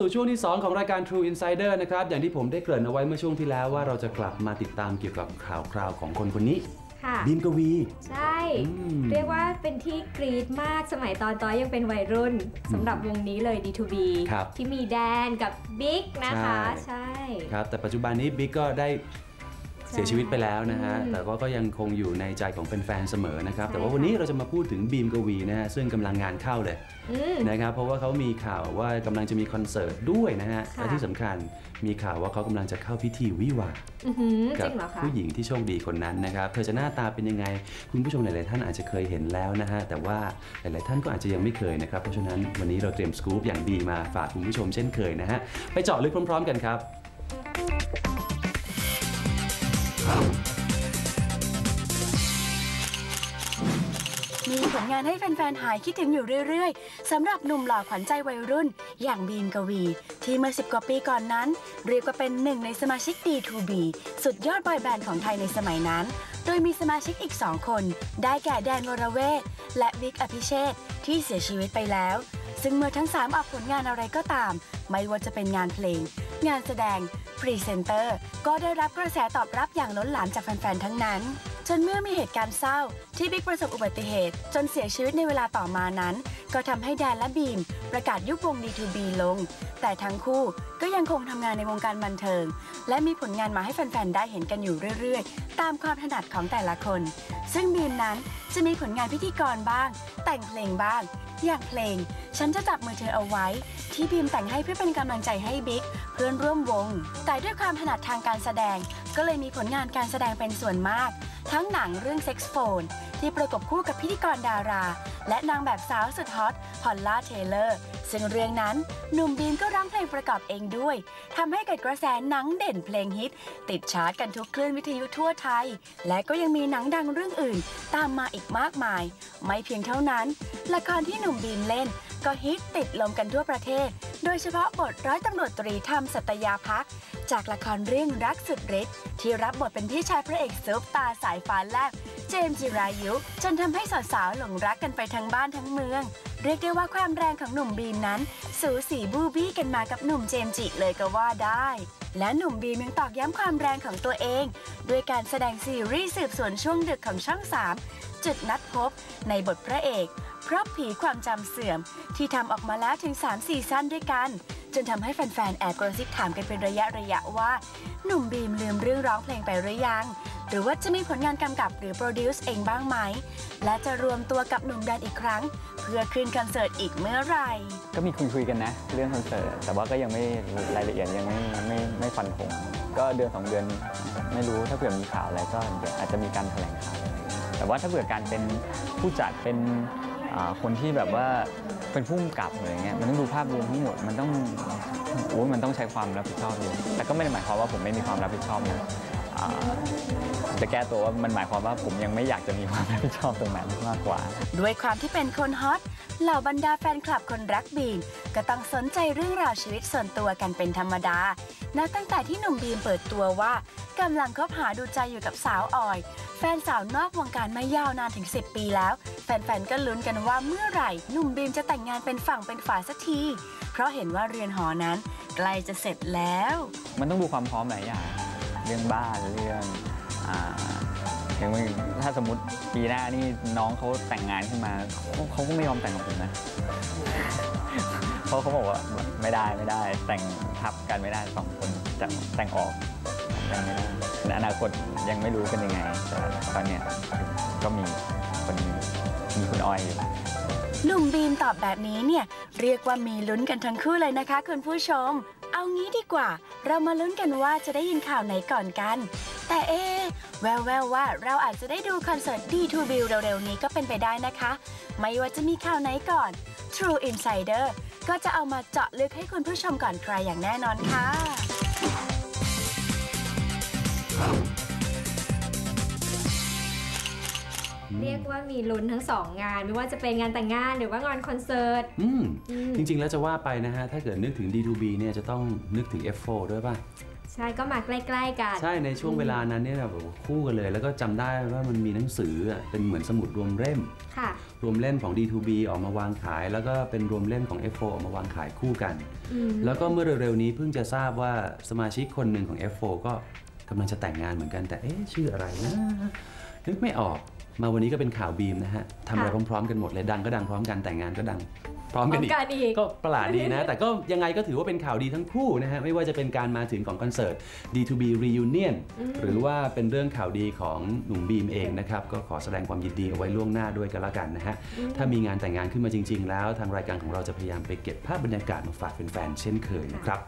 สู่ช่วงที่ 2 ของรายการ True Insider นะครับ อย่างที่ผมได้เกริ่นเอาไว้เมื่อช่วงที่แล้วว่าเราจะกลับมาติดตามเกี่ยวกับข่าวคราวของคนคนนี้ค่ะบีมกวี ใช่อืมเรียกว่าเป็นที่กรี๊ดมากสมัยตอนต้อยยังเป็นวัยรุ่นสำหรับวงนี้เลย D2B ครับที่มีแดนกับบิ๊กนะคะใช่ใช่ ครับ แต่ปัจจุบันนี้บิ๊กก็ได้ เสียชีวิตไปแล้วนะฮะอืมแต่ว่าก็ยังคงอยู่ในใจของแฟนๆเสมอนะครับใช่แต่ว่าวันนี้เราจะมาพูดถึงบีมกวีนะฮะ ซึ่งกำลังงานเข้าเลยอืมนะครับ เพราะว่าเขามีข่าวว่ากำลังจะมีคอนเสิร์ตด้วยนะฮะค่ะและที่สำคัญมีข่าวว่าเขากำลังจะเข้าพิธีวิวาห์อื้อหือจกัริงเหรอคะผู้หญิงที่โชคดีคนนั้นนะครับ เธอจะหน้าตาเป็นยังไง คุณผู้ชมหลายๆท่านอาจจะเคยเห็นแล้วนะฮะ แต่ว่าหลายๆท่านก็อาจจะยังไม่เคยนะครับ เพราะฉะนั้นวันนี้เราเตรียมสกู๊ปอย่างดีมาฝากคุณผู้ชมเช่นเคยนะฮะ ไปเจาะลึกพร้อม ๆ กันครับ มีผลงานให้แฟนๆ หายคิดถึงอยู่เรื่อยๆ สำหรับหนุ่มหล่อขวัญใจวัยรุ่น อย่างบีมกวี ที่เมื่อ 10 กว่าปีก่อนนั้น เรียกว่าเป็นหนึ่งในสมาชิก D2B สุดยอดบอยแบนด์ของไทยในสมัยนั้น โดยมีสมาชิกอีก 2 คน ได้แก่แดนวรเวทและวิกอภิเชษที่เสียชีวิตไปแล้ว ซึ่งเมื่อทั้ง 3 ออกผลงานอะไรก็ตาม ไม่ว่าจะเป็นงานเพลง งานแสดงพรีเซนเตอร์ก็ได้รับกระแสตอบรับอย่างล้นหลามจากแฟนๆ ทั้งนั้น จนเมื่อมีเหตุการณ์เศร้าที่บิ๊กประสบอุบัติเหตุ จนเสียชีวิตในเวลาต่อมานั้น ก็ทำให้แดนและบีม ประกาศยุบวง D2B ลง แต่ทั้งคู่ก็ยังคงทำงานในวงการบันเทิง และมีผลงานมาให้แฟน ๆ ได้เห็นกันอยู่เรื่อย ๆ ตามความถนัดของแต่ละคน ซึ่งบีมนั้นจะมีผลงานพิธีกรบ้าง แต่งเพลงบ้าง อย่างเพลง ฉันจะจับมือเธอเอาไว้ ที่บีมแต่งให้เพื่อเป็นกำลังใจให้บิ๊กเพื่อนร่วมวง แต่ด้วยความถนัดทางการแสดงก็เลยมีผลงานการแสดงเป็นส่วนมาก ทั้งหนังเรื่องเซ็กซ์โฟนที่ประกบคู่กับพิธีกรดารา และนางแบบสาวสุดฮอตพอลล่าเทเลอร์ ซึ่งเรื่องนั้นหนุ่มบีมก็ร้องเพลงประกอบเองด้วยทำให้เกิดกระแสหนังเด่นเพลงฮิต ติดชาร์ตกันทุกคลื่นวิทยุทั่วไทย และก็ยังมีหนังดังเรื่องอื่น ตามมาอีกมากมาย ไม่เพียงเท่านั้น ละครที่หนุ่มบีมเล่น ก็ฮิตติดลมกันทั่วประเทศ โดยเฉพาะบทร้อยตำรวจตรีธรรมสัตยาพัก จากละครเรื่องรักสุดฤทธิ์ที่รับบทเป็นพี่ชายพระเอกซุปตาสายฟ้าแลบเจมส์จิรายุ จนทำให้สาวๆหลงรักกันไปทั้งบ้านทั้งเมือง เรียกได้ว่าความแรงของหนุ่มบีมนั้น สูสีบูบี้กันมากับหนุ่มเจมส์จิเลยก็ว่าได้ และหนุ่มบีมยังตอกย้ำความแรงของตัวเอง ด้วยการแสดงซีรีส์สืบสวนช่วงดึกของช่อง 3 จุดนัดพบ ในบทพระเอก เพราะผีความจำเสื่อม ที่ทำออกมาแล้วถึง3ซีซั่นด้วยกัน จนทำให้แฟนๆ แอบกระซิบถามกันเป็นระยะระยะว่า หนุ่มบีมลืมเรื่องร้องเพลงไปหรือยัง หรือว่าจะมีผลงานกำกับหรือโปรดิวซ์เองบ้างไหม และจะรวมตัวกับหนุ่มแดนอีกครั้ง เพื่อขึ้นคอนเสิร์ตอีกเมื่อไหร่ ก็มีคุยคุยๆกันนะ เรื่องคอนเสิร์ตแต่ว่าก็ยังไม่รายละเอียดยังไม่ไม่ไม่ฟันธงก็เดือนสองเดือนไม่รู้ถ้าเผื่อมีข่าวอะไรก็เดี๋ยวอาจจะมีการแถลงข่าวอะไรแต่ว่าถ้าเผื่อการเป็นผู้จัดเป็น คนที่แบบว่าเป็นผู้กำกับอะไรเงี้ยมันต้องดูภาพรวมทั้งหมดมันต้องโอ้มันต้องใช้ความรับผิดชอบเยอะแต่ก็ไม่ได้หมายความว่าผมไม่มีความรับผิดชอบนะจะแก้ตัวว่ามันหมายความว่าผมยังไม่อยากจะมีความรับผิดชอบตรงนั้นมากกว่า ด้วยความที่เป็นคนฮอตเหล่าบรรดาแฟนคลับคนรักบีมก็ต้องสนใจเรื่องราวชีวิตส่วนตัวกันเป็นธรรมดา นับตั้งแต่ที่หนุ่มบีมเปิดตัวว่ากำลังคบหาดูใจอยู่กับสาวออย แฟนสาวนอกวงการมายาวนานถึง 10 ปีแล้ว แฟนๆ ก็ลุ้นกันว่าเมื่อไหร่หนุ่มบีมจะแต่งงานเป็นฝั่งเป็นฝาสักที เพราะเห็นว่าเรือนหอนั้นใกล้จะเสร็จแล้ว มันต้องดูความพร้อมหลายอย่างเรื่องบ้านเรื่องอ่าอย่างถ้าสมมติปีหน้านี่น้องเขาแต่งงานขึ้นมาเขาก็ไม่ยอมแต่งกับผมนะเพราะเขาบอกว่าไม่ได้ไม่ได้ แต่งทับกันไม่ได้สองคนจะแต่งออกแต่งไม่ได้ในอนาคตยังไม่รู้เป็นยังไงแต่ตอนเนี้ยก็มี ออยอยู่หนุ่มบีมตอบแบบนี้เนี่ยเรียกว่ามีลุ้นกันทั้งคู่เลยนะคะคุณผู้ชม เอางี้ดีกว่า เรามาลุ้นกันว่าจะได้ยินข่าวไหนก่อนกัน แต่เอ๊ะแววว่าเราอาจจะได้ดูคอนเสิร์ต D2 View เร็วๆนี้ก็เป็นไปได้นะคะ ไม่ว่าจะมีข่าวไหนก่อน True Insider ก็จะเอามาเจาะลึกให้คุณผู้ชมก่อนใครอย่างแน่นอนค่ะ เรียกว่ามีลุ้นทั้งสองงาน ไม่ว่าจะเป็นงานแต่งงานหรือว่างานคอนเสิร์ตอืมอืมจริง ๆ แล้วจะว่าไปนะฮะ ถ้าเกิดนึกถึง D2B เนี่ยจะต้องนึกถึง F4 ด้วยป่ะใช่ก็มาใกล้ๆกัน ใช่ในช่วงเวลานั้นเนี่ยแบบคู่กันเลย แล้วก็จำได้ว่ามันมีหนังสืออะเป็นเหมือนสมุดรวมเล่มค่ะ รวมเล่มของ D2B ออกมาวางขาย แล้วก็เป็นรวมเล่มของ F4 ออกมาวางขายคู่กันอืมแล้วก็เมื่อเร็วๆนี้เพิ่งจะทราบว่าสมาชิกคนหนึ่งของ F4 ก็กำลังจะแต่งงานเหมือนกันแต่เอ๊ะชื่ออะไรนะนึกไม่ออก มาวันนี้ก็เป็นข่าวบีมนะฮะทำอะไรพร้อม ๆ กันหมดเลยดังก็ดังพร้อมกันแต่งงานก็ดังพร้อมพร้กัอนมอีกกันอีกก็ประหลาดดีนะ แต่ก็ยังไงก็ถือว่าเป็นข่าวดีทั้งคู่นะฮะ ไม่ว่าจะเป็นการมาถึงของคอนเสิร์ต D2B Reunion อืมหรือว่าเป็นเรื่องข่าวดีของหนุ่มบีมเองนะครับ ก็ขอแสดงความยินดีเอาไว้ล่วงหน้าด้วยกันละกันนะฮะ ถ้ามีงานแต่งงานขึ้นมาจริง ๆ แล้ว ทางรายการของเราจะพยายามไปเก็บภาพบรรยากาศมาฝากแฟนๆเช่นเคยนะครับ